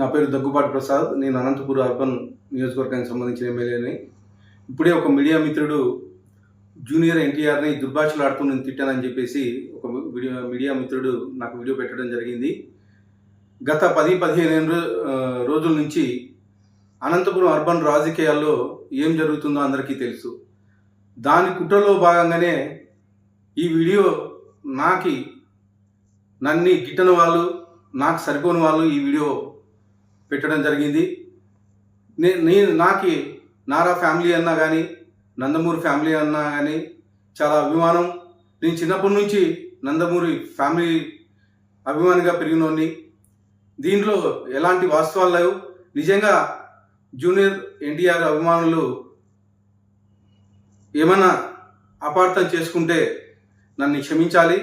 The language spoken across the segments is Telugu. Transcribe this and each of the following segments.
నా పేరు దగ్గుబాటి ప్రసాద్. నేను అనంతపురం అర్బన్ నియోజకవర్గానికి సంబంధించిన ఎమ్మెల్యేని. ఇప్పుడే ఒక మీడియా మిత్రుడు జూనియర్ ఎన్టీఆర్ని దుర్భాషలాడుతూ నేను తిట్టానని చెప్పేసి ఒక వీడియో మీడియా మిత్రుడు నాకు వీడియో పెట్టడం జరిగింది. గత పది పదిహేను రోజుల నుంచి అనంతపురం అర్బన్ రాజకీయాల్లో ఏం జరుగుతుందో అందరికీ తెలుసు. దాని కుట్రలో భాగంగానే ఈ వీడియో నాకి నన్ని గిట్టని వాళ్ళు నాకు సరిపోని వాళ్ళు ఈ వీడియో పెట్టడం జరిగింది. నే నేను నాకు నారా ఫ్యామిలీ అన్నా కానీ నందమూరి ఫ్యామిలీ అన్నా కానీ చాలా అభిమానం. నేను చిన్నప్పటి నుంచి నందమూరి ఫ్యామిలీ అభిమానిగా పెరిగినోడిని. దీంట్లో ఎలాంటి వాస్తవాలు లేవు. నిజంగా జూనియర్ ఎన్టీఆర్ అభిమానులు ఏమైనా అపార్థం చేసుకుంటే నన్ను క్షమించాలి.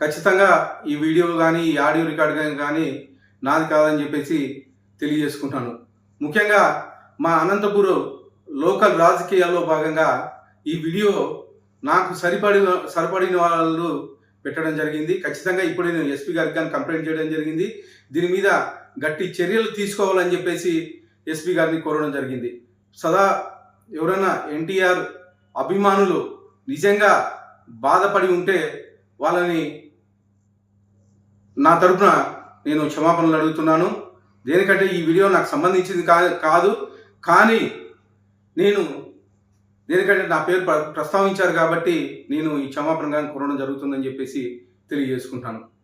ఖచ్చితంగా ఈ వీడియో కానీ ఈ ఆడియో రికార్డ్ కానీ నాది కాదని చెప్పేసి తెలియజేసుకుంటాను. ముఖ్యంగా మా అనంతపురం లోకల్ రాజకీయాల్లో భాగంగా ఈ వీడియో నాకు సరిపడిన సరిపడిన వాళ్ళు పెట్టడం జరిగింది. ఖచ్చితంగా ఇప్పుడు నేను ఎస్పీ గారికి కానీ కంప్లైంట్ చేయడం జరిగింది. దీని మీద గట్టి చర్యలు తీసుకోవాలని చెప్పేసి ఎస్పీ గారిని కోరడం జరిగింది. సదా ఎవరైనా ఎన్టీఆర్ అభిమానులు నిజంగా బాధపడి ఉంటే వాళ్ళని నా తరపున నేను క్షమాపణలు అడుగుతున్నాను. దేనికంటే ఈ వీడియో నాకు సంబంధించింది కా కాదు. కానీ నేను దేనికంటే నా పేరు ప్ర- ప్రస్తావించారు కాబట్టి నేను ఈ క్షమాపణగా కొనడం కోరడం జరుగుతుందని చెప్పేసి తెలియజేసుకుంటాను.